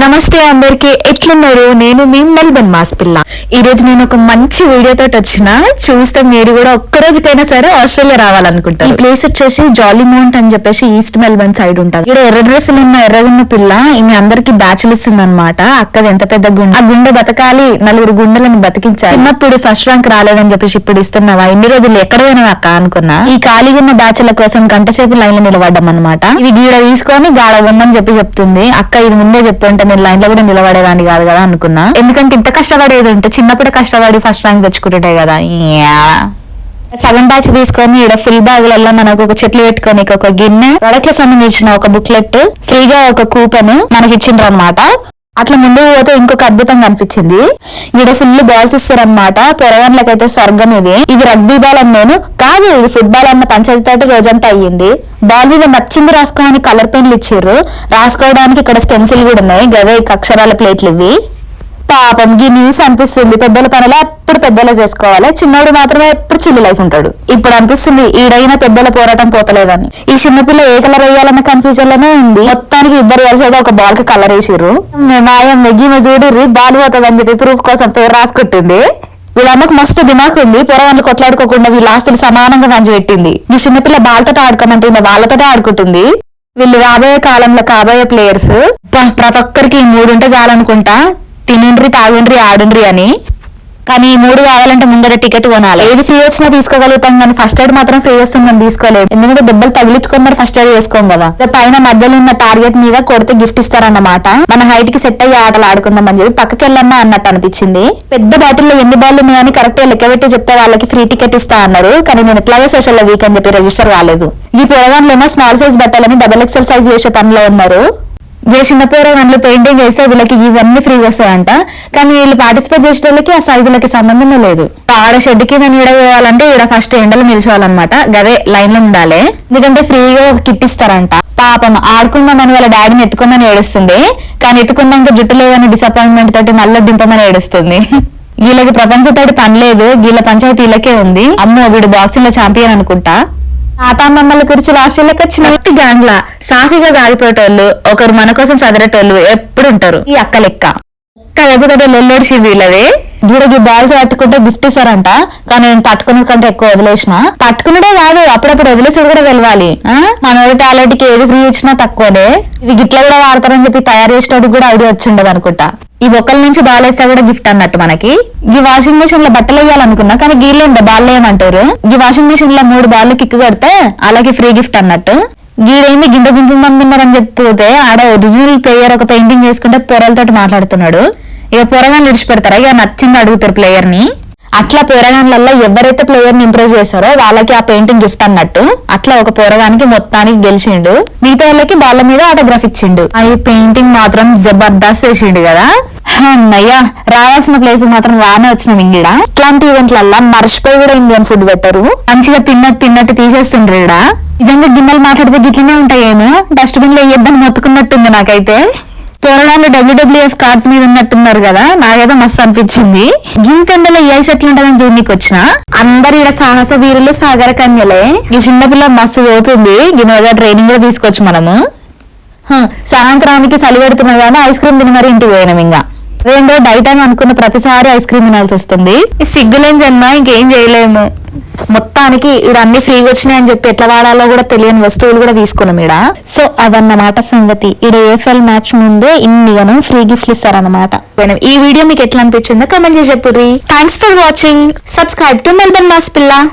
నమస్తే అందరికి ఎట్లున్నారు? నేను మీ మెల్బన్ మాస్ పిల్ల ఈ రోజు నేను ఒక మంచి వీడియో తోటి వచ్చిన. చూస్తే మీరు కూడా ఒక్క రోజుకైనా సరే ఆస్ట్రేలియా రావాలనుకుంటారు. ఈ ప్లేస్ వచ్చేసి జాలీ మౌంట్ అని చెప్పేసి ఈస్ట్ మెల్బన్ సైడ్ ఉంటుంది. ఇక్కడ ఎర్ర డ్రెస్సులు ఉన్న ఎర్రగున్న పిల్ల ఈమె అందరికి బ్యాచులర్స్ ఉందన్నమాట. అక్కది ఎంత పెద్ద గుండె? ఆ గుండె బతకాలి నలుగురు గుండెలను బతికించాలి. చిన్నప్పుడు ఫస్ట్ ర్యాంక్ రాలేదని చెప్పేసి ఇప్పుడు ఇస్తున్నావా? ఇన్ని రోజులు ఎక్కడ పోయినా అక్క అనుకున్నా? ఈ ఖాళీగా ఉన్న బ్యాచుల కోసం గంటసేపు లైన్లో నిలబడ్డం అనమాట ఇవి గీడ తీసుకొని గాడ ఇవ్వమని చెప్పి చెప్తుంది. అక్క ఇది ముందే చెప్పుంటే నేను లైన్లో కూడా నిలబడేదాన్ని కాదు కదా అనుకున్నా. ఎందుకంటే ఇంత కష్టపడేది ఉంటే చిన్నప్పుడే కష్టపడి ఫస్ట్ ర్యాంక్ తెచ్చుకుంటుంటే కదా. సగం బ్యాచ్ తీసుకొని ఇక్కడ ఫుల్ బ్యాగులలో మనకు ఒక చెట్లు పెట్టుకొని ఒక గిన్నె ప్రొడక్ట్ సంబంధించిన ఒక బుక్లెట్ ఫ్రీగా ఒక కూపన్ మనకి ఇచ్చిండ్రు అనమాట అట్లా ముందు పోతే ఇంకొక అద్భుతంగా కనిపించింది ఇక్కడ ఫుల్ బాల్స్ ఇస్తారనమాట పొరగండ్లకైతే స్వర్గం ఇది. ఇది రగ్బీ బాల్ అని నేను కాదు ఇది ఫుట్బాల్ అన్న పంచాయతీ తోటి రోజంతా అయ్యింది. బాల్ మీద నచ్చింది రాసుకోవడానికి కలర్ పెన్లు ఇచ్చారు. రాసుకోవడానికి ఇక్కడ స్టెన్సిల్ కూడా ఉన్నాయి. గవే అక్షరాల ప్లేట్లు ఇవి. పాపం గీ న్యూస్ అనిపిస్తుంది. పెద్దల పనులు ఎప్పుడు పెద్దలే చేసుకోవాలి. చిన్నోడు మాత్రమే ఎప్పుడు చిల్లు లైఫ్ ఉంటాడు. ఇప్పుడు అనిపిస్తుంది ఈడైనా పెద్దల పోరాటం పోతలేదని. ఈ చిన్నపిల్ల ఏ కలర్ వేయాలన్న కన్ఫ్యూజన్లోనే ఉంది. మొత్తానికి ఇద్దరు కలిసి ఒక బాల్కి కలర్ వేసిర్రు. మాయం మెగ్గిమ చూడుర్రి బాల్ పోతుందని చెప్పి ప్రూఫ్ కోసం పేరు రాసుకుంటుంది వీళ్ళమ్మకు మస్తు దిమాక్ ఉంది. పొరవాళ్ళు కొట్లాడుకోకుండా వీళ్ళ ఆస్తులు సమానంగా పంచిపెట్టింది ఈ చిన్నపిల్ల బాల్తో ఆడుకోమంటే ఈమె వాళ్ళతో ఆడుకుంటుంది. వీళ్ళు రాబోయే కాలంలో కాబోయే ప్లేయర్స్ ప్రతి ఒక్కరికి ఈ మూడు ఉంటే చాలనుకుంటా. తినుండ్రి తాగుండ్రి ఆడుండ్రి అని. కానీ ఈ మూడు కావాలంటే ముందర టికెట్ కొనాలి. ఏది ఫ్రీ వచ్చినా తీసుకోగలుగుతాం కానీ ఫస్ట్ ఎయిడ్ మాత్రం ఫ్రీ వస్తుందని తీసుకోలేదు ఎందుకంటే దెబ్బలు తగిలించుకొని మరి ఫస్ట్ ఎయిడ్ చేసుకోం కదా. పైన మధ్యలో ఉన్న టార్గెట్ మీద కొడితే గిఫ్ట్ ఇస్తారన్నమాట. మన హైట్కి సెట్ అయ్యే ఆటలు ఆడుకుందాం అని చెప్పి పక్కకి వెళ్ళమ్మా అన్నట్టు అనిపించింది. పెద్ద బాటిల్లో ఎన్ని బాళ్ళు ఉన్నాయని కరెక్ట్గా లెక్క పెట్టి చెప్తే వాళ్ళకి ఫ్రీ టికెట్ ఇస్తా అన్నారు. కానీ నేను ఎట్లాగే సోషల్ వీక్ అని చెప్పి రిజిస్టర్ కాలేదు. ఈ పిల్లగాంలో స్మాల్ సైజ్ బట్టాలని డబల్ ఎక్సెల్ సైజ్ చేసే పనిలో ఉన్నారు. వీళ్ళ చిన్న పెయింటింగ్ వేస్తే వీళ్ళకి ఇవన్నీ ఫ్రీగా వస్తాయంట. కానీ వీళ్ళు పార్టిసిపేట్ చేసే వాళ్ళకి ఆ సైజులకి సంబంధమే లేదు. ఆడ షెడ్ కింద నీడ పోవాలంటే ఈడ ఫస్ట్ ఎండలు నిలిచోవాలన్నమాట గదే లైన్లో ఉండాలి. ఎందుకంటే ఫ్రీగా ఒక కిట్ ఇస్తారంట. పాపం ఆడుకుందామని వాళ్ళ డాడీని ఎత్తుకుందని ఏడుస్తుంది. కానీ ఎత్తుకున్నాక జుట్టు లేదని డిసప్పాయింట్మెంట్ తోటి మళ్ళీ దింపమని ఏడుస్తుంది. వీళ్ళకి ప్రపంచతోటి పని లేదు. వీళ్ళ పంచాయతీ వీళ్ళకే ఉంది. అమ్మో వీడు బాక్సింగ్లో ఛాంపియన్ అనుకుంటా. తాతమ్మమ్మల గురించి ఆస్ట్రేలియాకి వచ్చిన వ్యక్తి గ్యాంగ్ లా సాఫీగా సాగిపోయేటోళ్ళు ఒకరు మన కోసం చదివేటోళ్ళు ఎప్పుడు ఉంటారు ఈ అక్క లెక్క. ఒక్క దెబ్బతో లొల్లోడిసి గీడకి బాల్స్ పట్టుకుంటే గిఫ్ట్ ఇస్తారంట. కానీ నేను పట్టుకున్న కంటే ఎక్కువ వదిలేసిన. పట్టుకున్నడే కాదు అప్పుడప్పుడు వదిలేసి కూడా వెళ్ళాలి మన టాయిలెట్కి ఏది ఫ్రీ ఇచ్చినా తక్కువనే. ఇది గిట్లా కూడా వాడతారని చెప్పి తయారు చేసేటోడికి కూడా ఐడియా వచ్చి ఉండదు అనుకుంటా. ఈ బొక్కల నుంచి బాలేస్తే కూడా గిఫ్ట్ అన్నట్టు మనకి. ఈ వాషింగ్ మిషన్లో బట్టలు వేయాలనుకున్నా కానీ గీళ్ళేంట బాల్ ఏమంటారు ఈ వాషింగ్ మెషిన్లో మూడు బాల్ కిక్ కడితే అలాగే ఫ్రీ గిఫ్ట్ అన్నట్టు. గీడైంది గిండ గుంపు మంది ఉన్నారని చెప్పిపోతే ఆడ ఒరిజినల్ ప్లేయర్ ఒక పెయింటింగ్ చేసుకుంటే పొరలతోటి మాట్లాడుతున్నాడు. ఇక పొరగాన్ని విడిచిపెడతారా? ఇక నచ్చింది అడుగుతారు ప్లేయర్ని అట్లా పోరగాన్లలో ఎవరైతే ప్లేయర్ని ఇంప్రెస్ చేస్తారో వాళ్ళకి ఆ పెయింటింగ్ గిఫ్ట్ అన్నట్టు అట్లా ఒక పోరగానికి మొత్తానికి గెలిచిండు. మిగతా వాళ్ళకి వాళ్ళ మీద ఆటోగ్రాఫ్ ఇచ్చిండు. ఈ పెయింటింగ్ మాత్రం జబర్దస్త్ వేసిండు కదా. అన్నయ్య రావాల్సిన ప్లేస్ మాత్రం రానే వచ్చిన ఇంగిడ. ఇట్లాంటి ఈవెంట్లల్లా మర్చిపోయి కూడా ఇండియన్ ఫుడ్ పెట్టరు. మంచిగా తిన్నట్టు తిన్నట్టు తీసేస్తుండ్రు ఈడ. నిజంగా గిన్నెలు మాట్లాడితే గిట్లనే ఉంటాయేమో. డస్ట్బిన్లో వేయద్దని మొత్తుకున్నట్టుంది నాకైతే. తోరణాలు డబ్ల్యూడబ్ల్యూఎఫ్ కార్డ్స్ మీద ఉన్నట్టున్నారు కదా నాకేదో మస్తు అనిపించింది. గింతెండలో ఏ ఐస్ ఎట్లుంటదని చూడనికి వచ్చిన? అందరు ఇక్కడ సాహస వీరులు సాగర కన్యలే. ఈ చిన్నపిల్ల మస్తు పోతుంది. గిన్నెగా ట్రైనింగ్ కూడా తీసుకోవచ్చు మనము. సాయంత్రానికి చలి పెడుతున్నా కానీ ఐస్ క్రీమ్ తిని మరి ఇంటికి పోయినాం ఇంకా రెండో డైట్ అని అనుకున్న ప్రతిసారి ఐస్ క్రీమ్ తినాల్సి వస్తుంది. సిగ్గులేని జన్మ ఇంకేం చేయలేము. మొత్తానికి ఇక్కడ అన్ని ఫ్రీగా వచ్చినాయని చెప్పి ఎట్లా వాడాలో కూడా తెలియని వస్తువులు కూడా తీసుకున్నాం ఈడ. సో అదన్నమాట సంగతి. ఈడ ఏఫ్ఎల్ మ్యాచ్ ముందే ఇన్ని గనం ఫ్రీ గిఫ్ట్లు ఇస్తారన్నమాట. ఈ వీడియో మీకు ఎట్లా అనిపించిందో కమెంట్ చేసి చెప్పుర్రి. Thanks for watching subscribe to Melbourne mass Pilla